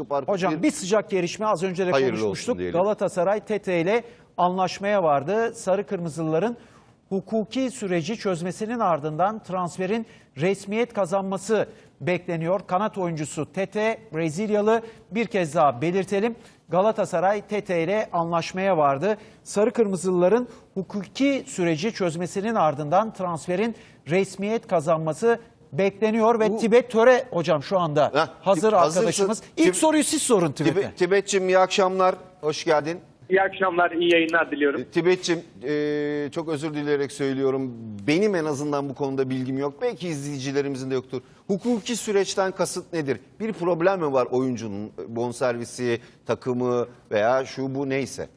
çıkıp artık Hocam bir- bir sıcak gelişme az önce de Hayırlı konuşmuştuk. Galatasaray Tete ile anlaşmaya vardı. Sarı Kırmızılıların hukuki süreci çözmesinin ardından transferin resmiyet kazanması bekleniyor. Kanat oyuncusu Tete Brezilyalı bir kez daha belirtelim. Galatasaray Tete ile anlaşmaya vardı. Sarı Kırmızılıların hukuki süreci çözmesinin ardından transferin resmiyet kazanması bekleniyor ve Tibet Töre hocam şu anda Heh, hazır Tib- hazırsın. arkadaşımız. Tib- İlk soruyu siz sorun Tibet'e. Tibe- Tibetçim iyi akşamlar. Hoş geldin. İyi akşamlar, iyi yayınlar diliyorum. Tibetçim e, çok özür dileyerek söylüyorum. Benim en azından bu konuda bilgim yok. Belki izleyicilerimizin de yoktur. Hukuki süreçten kasıt nedir? Bir problem mi var oyuncunun bonservisi, takımı veya şu bu neyse?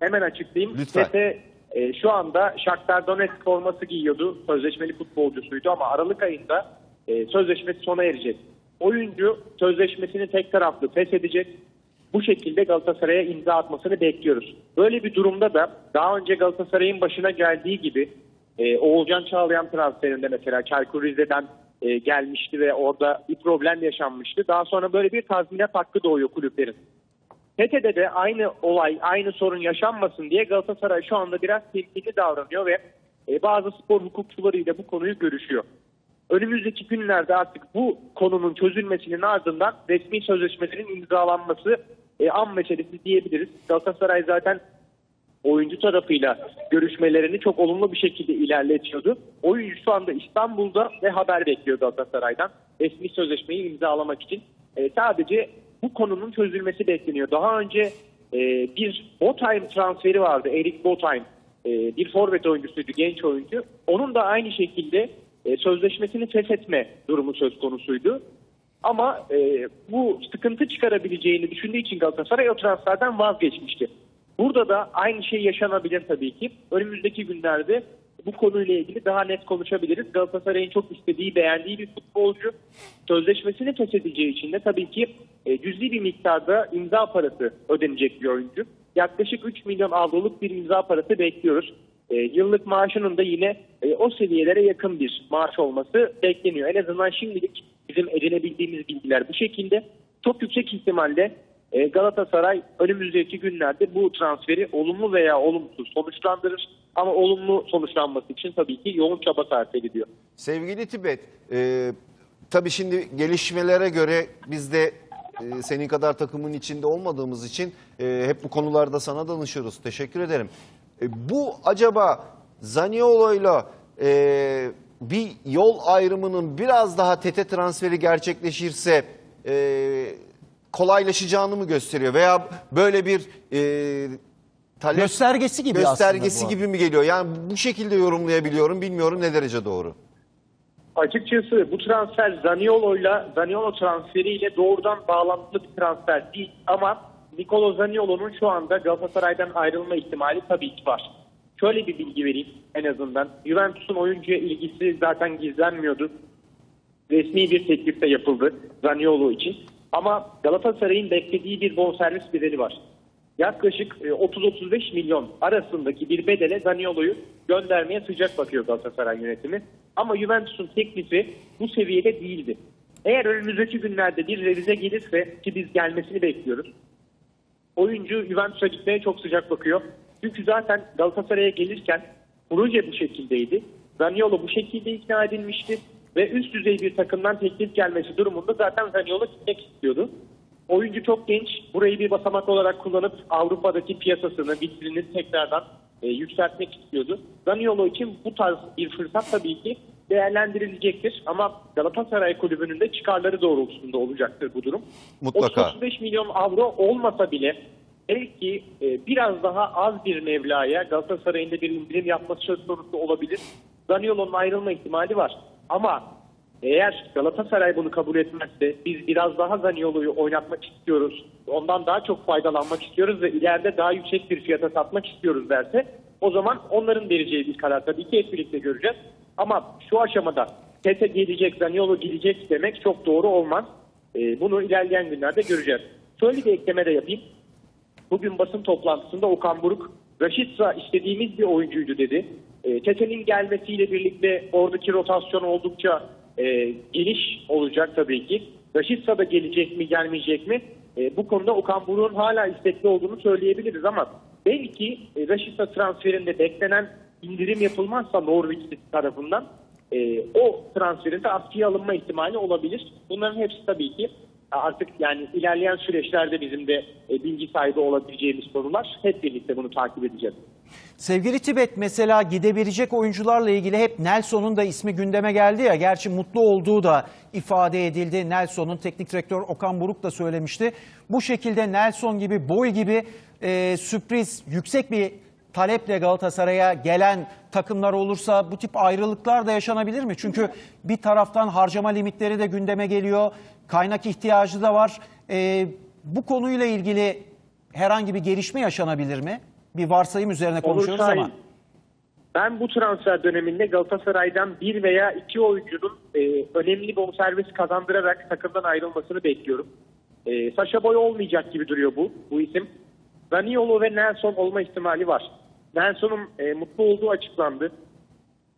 Hemen açıklayayım. Lütfen. Tete e, şu anda Shakhtar Donetsk forması giyiyordu. Sözleşmeli futbolcusuydu ama Aralık ayında e, sözleşmesi sona erecek. Oyuncu sözleşmesini tek taraflı feshedecek. Bu şekilde Galatasaray'a imza atmasını bekliyoruz. Böyle bir durumda da daha önce Galatasaray'ın başına geldiği gibi e, Oğulcan Çağlayan transferinde mesela Çaykur Rize'den e, gelmişti ve orada bir problem yaşanmıştı. Daha sonra böyle bir tazminat hakkı doğuyor kulüplerin. TETE'de de aynı olay, aynı sorun yaşanmasın diye Galatasaray şu anda biraz temkinli davranıyor ve e, bazı spor hukukçularıyla bu konuyu görüşüyor. Önümüzdeki günlerde artık bu konunun çözülmesinin ardından resmi sözleşmelerin imzalanması e, an meselesi diyebiliriz. Galatasaray zaten oyuncu tarafıyla görüşmelerini çok olumlu bir şekilde ilerletiyordu. Oyuncu şu anda İstanbul'da ve haber bekliyor Galatasaray'dan. Resmi sözleşmeyi imzalamak için. E, sadece bu konunun çözülmesi bekleniyor. Daha önce e, bir Botheim transferi vardı. Erik Botheim. E, bir forvet oyuncusuydu, genç oyuncu. Onun da aynı şekilde e, sözleşmesini feshetme durumu söz konusuydu. Ama e, bu sıkıntı çıkarabileceğini düşündüğü için Galatasaray o transferden vazgeçmişti. Burada da aynı şey yaşanabilir tabii ki. Önümüzdeki günlerde bu konuyla ilgili daha net konuşabiliriz. Galatasaray'ın çok istediği, beğendiği bir futbolcu. Sözleşmesini feshedeceği için de tabii ki e, cüzi bir miktarda imza parası ödenecek bir oyuncu. Yaklaşık 3 milyon avroluk bir imza parası bekliyoruz. E, yıllık maaşının da yine e, o seviyelere yakın bir maaş olması bekleniyor. En azından şimdilik bizim edinebildiğimiz bilgiler bu şekilde. Çok yüksek ihtimalle e, Galatasaray önümüzdeki günlerde bu transferi olumlu veya olumsuz sonuçlandırır. Ama olumlu sonuçlanması için tabii ki yoğun çaba sarf ediliyor. Sevgili Tibet, e, tabii şimdi gelişmelere göre biz de e, senin kadar takımın içinde olmadığımız için e, hep bu konularda sana danışıyoruz. Teşekkür ederim. E, bu acaba Zaniolo'yla e, bir yol ayrımının biraz daha tete transferi gerçekleşirse e, kolaylaşacağını mı gösteriyor? Veya böyle bir e, talep Göstergesi gibi göstergesi gibi mi geliyor? Yani bu şekilde yorumlayabiliyorum. Bilmiyorum ne derece doğru. Açıkçası bu transfer Zaniolo'yla Zaniolo transferiyle doğrudan bağlantılı bir transfer değil ama Nicolo Zaniolo'nun şu anda Galatasaray'dan ayrılma ihtimali tabii ki var. Şöyle bir bilgi vereyim en azından. Juventus'un oyuncuya ilgisi zaten gizlenmiyordu. Resmi bir teklif de yapıldı Zaniolo için. Ama Galatasaray'ın beklediği bir bonservis bedeli var. Yaklaşık e, 30-35 milyon arasındaki bir bedele Zaniolo'yu göndermeye sıcak bakıyor Galatasaray yönetimi. Ama Juventus'un teklifi bu seviyede değildi. Eğer önümüzdeki günlerde bir revize gelirse ki biz gelmesini bekliyoruz. Oyuncu Juventus'a gitmeye çok sıcak bakıyor. Çünkü zaten Galatasaray'a gelirken proje bu şekildeydi. Zaniolo bu şekilde ikna edilmişti ve üst düzey bir takımdan teklif gelmesi durumunda zaten Zaniolo gitmek istiyordu. Oyuncu çok genç. Burayı bir basamak olarak kullanıp Avrupa'daki piyasasını, vitrinini tekrardan e, yükseltmek istiyordu. Zaniolo için bu tarz bir fırsat tabii ki değerlendirilecektir. Ama Galatasaray Kulübü'nün de çıkarları doğrultusunda olacaktır bu durum. Mutlaka. 35 milyon avro olmasa bile belki e, biraz daha az bir mevlaya Galatasaray'ın da bir indirim yapması söz konusu olabilir. Zaniolo'nun ayrılma ihtimali var. Ama eğer Galatasaray bunu kabul etmezse biz biraz daha Zaniolo'yu oynatmak istiyoruz. Ondan daha çok faydalanmak istiyoruz ve ileride daha yüksek bir fiyata satmak istiyoruz derse o zaman onların vereceği bir karar tabii ki hep birlikte göreceğiz. Ama şu aşamada Tete gelecek, Zaniolo gidecek demek çok doğru olmaz. Ee, bunu ilerleyen günlerde göreceğiz. Şöyle bir ekleme de yapayım. Bugün basın toplantısında Okan Buruk, Raşitsa istediğimiz bir oyuncuydu dedi. E, Tete'nin gelmesiyle birlikte oradaki rotasyon oldukça e, geniş olacak tabii ki. Rashica da gelecek mi gelmeyecek mi? E, bu konuda Okan Buruk'un hala istekli olduğunu söyleyebiliriz ama belki e, Rashica transferinde beklenen indirim yapılmazsa Norwich tarafından e, o transferin de askıya alınma ihtimali olabilir. Bunların hepsi tabii ki artık yani ilerleyen süreçlerde bizim de e, bilgi sahibi olabileceğimiz konular. Hep birlikte bunu takip edeceğiz. Sevgili Tibet mesela gidebilecek oyuncularla ilgili hep Nelson'un da ismi gündeme geldi ya. Gerçi mutlu olduğu da ifade edildi. Nelson'un teknik direktör Okan Buruk da söylemişti. Bu şekilde Nelson gibi, boy gibi e, sürpriz, yüksek bir taleple Galatasaray'a gelen takımlar olursa bu tip ayrılıklar da yaşanabilir mi? Çünkü bir taraftan harcama limitleri de gündeme geliyor. Kaynak ihtiyacı da var. E, bu konuyla ilgili herhangi bir gelişme yaşanabilir mi? Bir varsayım üzerine konuşuyoruz Olur ama. Ben bu transfer döneminde Galatasaray'dan bir veya iki oyuncunun e, önemli bonservis kazandırarak takımdan ayrılmasını bekliyorum. E, Saşa Boy olmayacak gibi duruyor bu, bu isim. Zaniolo ve Nelson olma ihtimali var. Nelson'un e, mutlu olduğu açıklandı.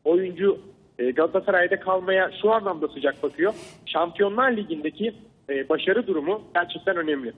Oyuncu e, Galatasaray'da kalmaya şu anlamda sıcak bakıyor. Şampiyonlar Ligi'ndeki e, başarı durumu gerçekten önemli.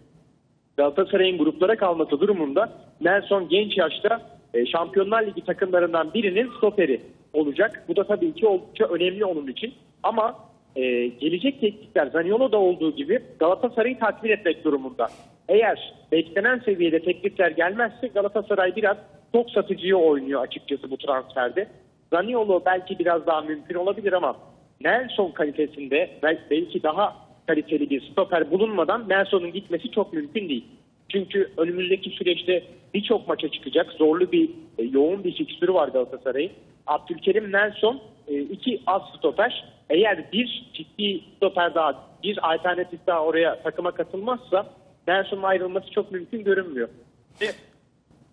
Galatasaray'ın gruplara kalması durumunda Nelson genç yaşta e, Şampiyonlar Ligi takımlarından birinin stoperi olacak. Bu da tabii ki oldukça önemli onun için. Ama e, gelecek teklifler Zaniolo'da olduğu gibi Galatasaray'ı tatmin etmek durumunda. Eğer beklenen seviyede teklifler gelmezse Galatasaray biraz çok satıcıya oynuyor açıkçası bu transferde. Zaniolo belki biraz daha mümkün olabilir ama Nelson kalitesinde bel- belki daha kaliteli bir stoper bulunmadan Nelson'un gitmesi çok mümkün değil. Çünkü önümüzdeki süreçte birçok maça çıkacak. Zorlu bir, e, yoğun bir fikstürü var Galatasaray'ın. Abdülkerim Nelson e, iki az stoper. Eğer bir ciddi stoper daha, bir alternatif daha oraya takıma katılmazsa Nelson'un ayrılması çok mümkün görünmüyor. Ve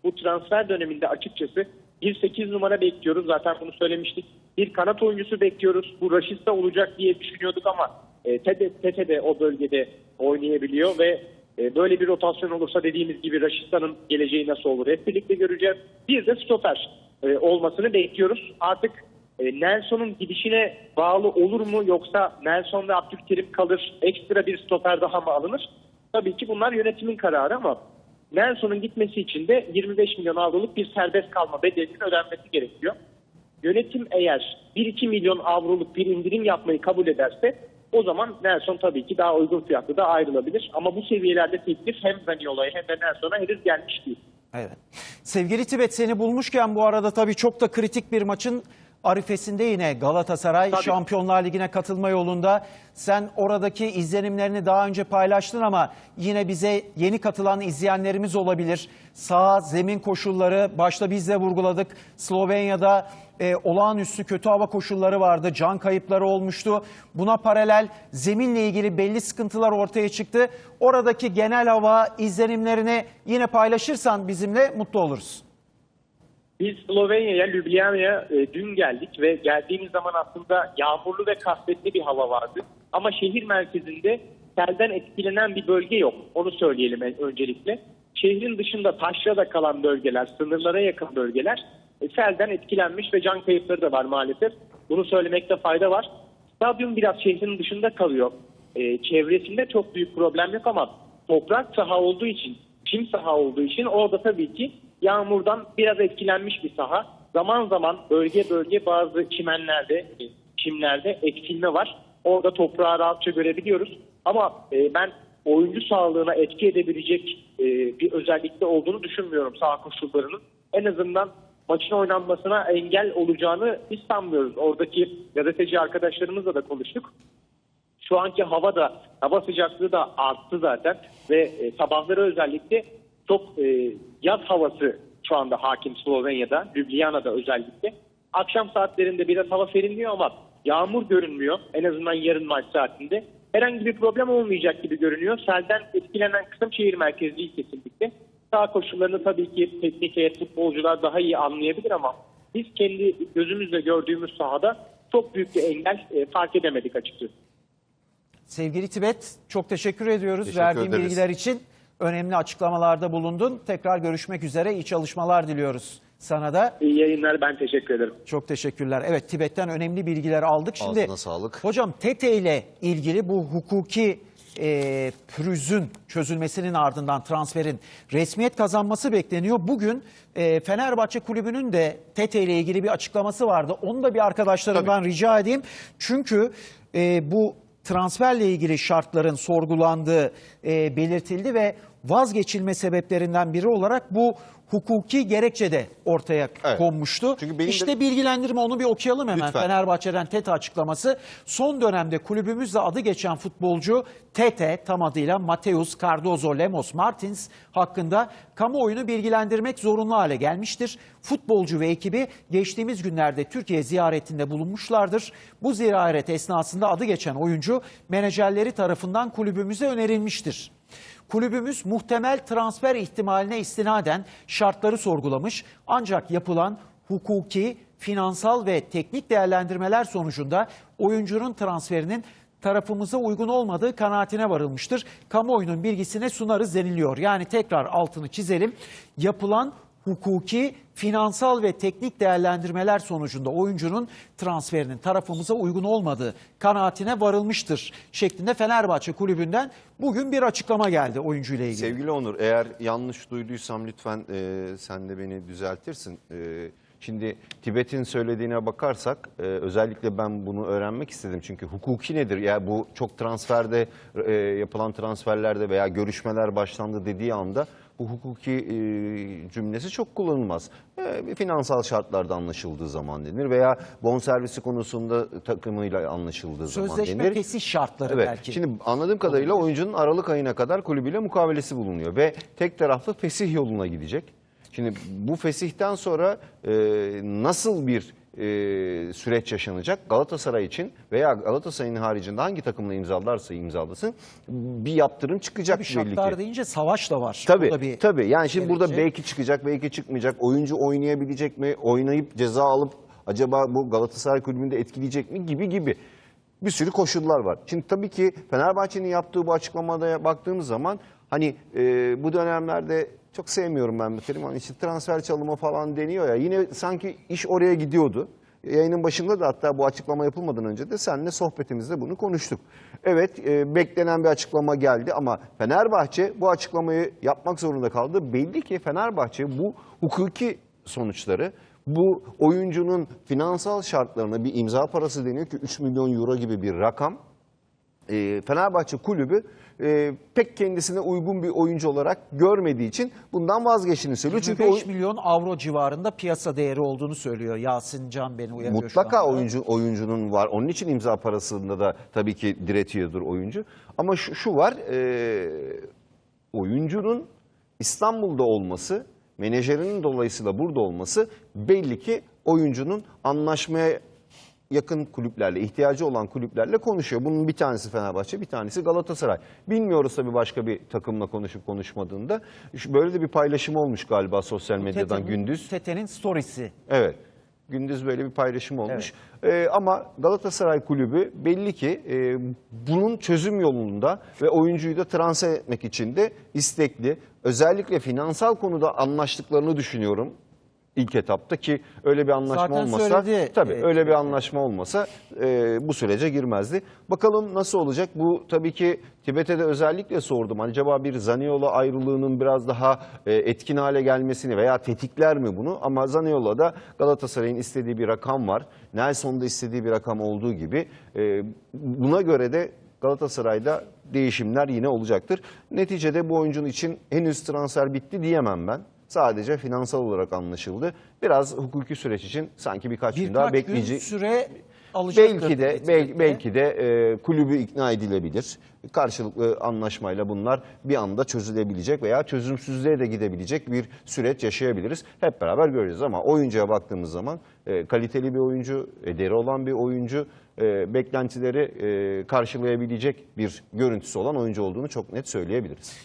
bu transfer döneminde açıkçası bir 8 numara bekliyoruz. Zaten bunu söylemiştik. Bir kanat oyuncusu bekliyoruz. Bu Raşit'te olacak diye düşünüyorduk ama e, Tete, Tete de o bölgede oynayabiliyor ve e, böyle bir rotasyon olursa dediğimiz gibi Raşit'tanın geleceği nasıl olur hep birlikte göreceğiz. Bir de stoper e, olmasını bekliyoruz. Artık e, Nelson'un gidişine bağlı olur mu yoksa Nelson ve Abdülkerim kalır ekstra bir stoper daha mı alınır? Tabii ki bunlar yönetimin kararı ama Nelson'un gitmesi için de 25 milyon avroluk bir serbest kalma bedelinin ödenmesi gerekiyor. Yönetim eğer 1-2 milyon avroluk bir indirim yapmayı kabul ederse o zaman Nelson tabii ki daha uygun fiyatlı da ayrılabilir. Ama bu seviyelerde teklif hem Zaniolo'ya hem de Nelson'a henüz gelmiş değil. Evet. Sevgili Tibet seni bulmuşken bu arada tabii çok da kritik bir maçın arifesinde yine Galatasaray Tabii. Şampiyonlar Ligi'ne katılma yolunda. Sen oradaki izlenimlerini daha önce paylaştın ama yine bize yeni katılan izleyenlerimiz olabilir. Sağ zemin koşulları başta biz de vurguladık. Slovenya'da e, olağanüstü kötü hava koşulları vardı. Can kayıpları olmuştu. Buna paralel zeminle ilgili belli sıkıntılar ortaya çıktı. Oradaki genel hava izlenimlerini yine paylaşırsan bizimle mutlu oluruz. Biz Slovenya'ya, Ljubljana'ya e, dün geldik ve geldiğimiz zaman aslında yağmurlu ve kasvetli bir hava vardı. Ama şehir merkezinde selden etkilenen bir bölge yok. Onu söyleyelim öncelikle. Şehrin dışında taşrada kalan bölgeler, sınırlara yakın bölgeler selden etkilenmiş ve can kayıpları da var maalesef. Bunu söylemekte fayda var. Stadyum biraz şehrin dışında kalıyor. E, çevresinde çok büyük problem yok ama toprak saha olduğu için, çim saha olduğu için orada tabii ki yağmurdan biraz etkilenmiş bir saha. Zaman zaman bölge bölge bazı çimenlerde, e, çimlerde eksilme var. Orada toprağı rahatça görebiliyoruz. Ama e, ben oyuncu sağlığına etki edebilecek e, bir özellikte olduğunu düşünmüyorum saha koşullarının. En azından maçın oynanmasına engel olacağını hiç sanmıyoruz. Oradaki gazeteci arkadaşlarımızla da konuştuk. Şu anki hava da hava sıcaklığı da arttı zaten ve e, sabahları özellikle çok e, yaz havası şu anda hakim Slovenya'da, Ljubljana'da özellikle. Akşam saatlerinde biraz hava serinliyor ama yağmur görünmüyor en azından yarın maç saatinde. Herhangi bir problem olmayacak gibi görünüyor. Selden etkilenen kısım şehir merkezi değil kesinlikle. Sağ koşullarını tabii ki teknik heyet futbolcular daha iyi anlayabilir ama biz kendi gözümüzle gördüğümüz sahada çok büyük bir engel e, fark edemedik açıkçası. Sevgili Tibet çok teşekkür ediyoruz Teşekkür verdiğin ederiz. bilgiler için. Önemli açıklamalarda bulundun. Tekrar görüşmek üzere. İyi çalışmalar diliyoruz sana da. İyi yayınlar ben teşekkür ederim. Çok teşekkürler. Evet Tibet'ten önemli bilgiler aldık. Şimdi Ağzına sağlık. hocam Tete ile ilgili bu hukuki e, pürüzün çözülmesinin ardından transferin resmiyet kazanması bekleniyor. Bugün e, Fenerbahçe Kulübü'nün de Tete ile ilgili bir açıklaması vardı. Onu da bir arkadaşlarımdan rica edeyim. Çünkü e, bu transferle ilgili şartların sorgulandığı e, belirtildi ve vazgeçilme sebeplerinden biri olarak bu hukuki gerekçe de ortaya Evet. konmuştu. Çünkü benim de- işte bilgilendirme onu bir okuyalım hemen. Lütfen. Fenerbahçe'den Tete açıklaması. Son dönemde kulübümüzle adı geçen futbolcu Tete tam adıyla Mateus Cardozo Lemos Martins hakkında kamuoyunu bilgilendirmek zorunlu hale gelmiştir. Futbolcu ve ekibi geçtiğimiz günlerde Türkiye ziyaretinde bulunmuşlardır. Bu ziyaret esnasında adı geçen oyuncu menajerleri tarafından kulübümüze önerilmiştir. Kulübümüz muhtemel transfer ihtimaline istinaden şartları sorgulamış ancak yapılan hukuki, finansal ve teknik değerlendirmeler sonucunda oyuncunun transferinin tarafımıza uygun olmadığı kanaatine varılmıştır. Kamuoyunun bilgisine sunarız deniliyor. Yani tekrar altını çizelim. Yapılan hukuki, finansal ve teknik değerlendirmeler sonucunda oyuncunun transferinin tarafımıza uygun olmadığı kanaatine varılmıştır şeklinde Fenerbahçe kulübünden bugün bir açıklama geldi oyuncuyla ilgili. Sevgili Onur eğer yanlış duyduysam lütfen e, sen de beni düzeltirsin. E, şimdi Tibet'in söylediğine bakarsak e, özellikle ben bunu öğrenmek istedim. Çünkü hukuki nedir? Ya bu çok transferde e, yapılan transferlerde veya görüşmeler başlandı dediği anda bu hukuki e, cümlesi çok kullanılmaz. E, finansal şartlarda anlaşıldığı zaman denir veya bonservisi konusunda takımıyla anlaşıldığı zaman Sözleşme denir. fesih şartları Evet. belki. Şimdi anladığım kadarıyla oyuncunun Aralık ayına kadar kulübüyle mukavelesi bulunuyor ve tek taraflı fesih yoluna gidecek. Şimdi bu fesihten sonra e, nasıl bir e, süreç yaşanacak Galatasaray için veya Galatasaray'ın haricinde hangi takımla imzalarsa imzalasın bir yaptırım çıkacak Tabii belli ki. deyince savaş da var. Tabii O da bir tabii. Yani şimdi burada belki çıkacak, belki çıkmayacak. Oyuncu oynayabilecek mi? Oynayıp ceza alıp acaba bu Galatasaray kulübünde etkileyecek mi gibi gibi. Bir sürü koşullar var. Şimdi tabii ki Fenerbahçe'nin yaptığı bu açıklamada baktığımız zaman hani e, bu dönemlerde çok sevmiyorum ben bu terimi. Hani işte transfer çalımı falan deniyor ya. Yine sanki iş oraya gidiyordu. Yayının başında da hatta bu açıklama yapılmadan önce de seninle sohbetimizde bunu konuştuk. Evet e, beklenen bir açıklama geldi ama Fenerbahçe bu açıklamayı yapmak zorunda kaldı. Belli ki Fenerbahçe bu hukuki sonuçları bu oyuncunun finansal şartlarına bir imza parası deniyor ki 3 milyon euro gibi bir rakam. E, Fenerbahçe kulübü e, pek kendisine uygun bir oyuncu olarak görmediği için bundan vazgeçtiğini söylüyor. Çünkü 25 oy- milyon avro civarında piyasa değeri olduğunu söylüyor. Yasin Can beni uyarıyor Mutlaka oyuncu oyuncunun var. Onun için imza parasında da tabii ki diretiyordur oyuncu. Ama şu, şu var, e, oyuncunun İstanbul'da olması, menajerinin dolayısıyla burada olması belli ki oyuncunun anlaşmaya yakın kulüplerle, ihtiyacı olan kulüplerle konuşuyor. Bunun bir tanesi Fenerbahçe, bir tanesi Galatasaray. Bilmiyoruz tabii başka bir takımla konuşup konuşmadığında. Böyle de bir paylaşım olmuş galiba sosyal medyadan Tete'nin- gündüz. Tete'nin storiesi. Evet. Gündüz böyle bir paylaşım olmuş. Ee, ama Galatasaray Kulübü belli ki e, bunun çözüm yolunda ve oyuncuyu da transfer etmek için de istekli. Özellikle finansal konuda anlaştıklarını düşünüyorum ilk etapta ki öyle bir anlaşma Zaten olmasa söyledi, tabii e, öyle bir anlaşma olmasa e, bu sürece girmezdi. Bakalım nasıl olacak? Bu tabii ki Tibet'e de özellikle sordum. Acaba bir Zaniolo ayrılığının biraz daha e, etkin hale gelmesini veya tetikler mi bunu? Ama Zaniolo'da Galatasaray'ın istediği bir rakam var. Nelson'da istediği bir rakam olduğu gibi e, buna göre de Galatasaray'da değişimler yine olacaktır. Neticede bu oyuncunun için henüz transfer bitti diyemem ben. Sadece finansal olarak anlaşıldı. Biraz hukuki süreç için sanki birkaç, gün daha Birkaç gün bekleyecek. süre alacaktır. Belki de belki, belki de e, kulübü ikna edilebilir. Karşılıklı anlaşmayla bunlar bir anda çözülebilecek veya çözümsüzlüğe de gidebilecek bir süreç yaşayabiliriz. Hep beraber göreceğiz ama oyuncuya baktığımız zaman e, kaliteli bir oyuncu, ederi olan bir oyuncu, e, beklentileri e, karşılayabilecek bir görüntüsü olan oyuncu olduğunu çok net söyleyebiliriz.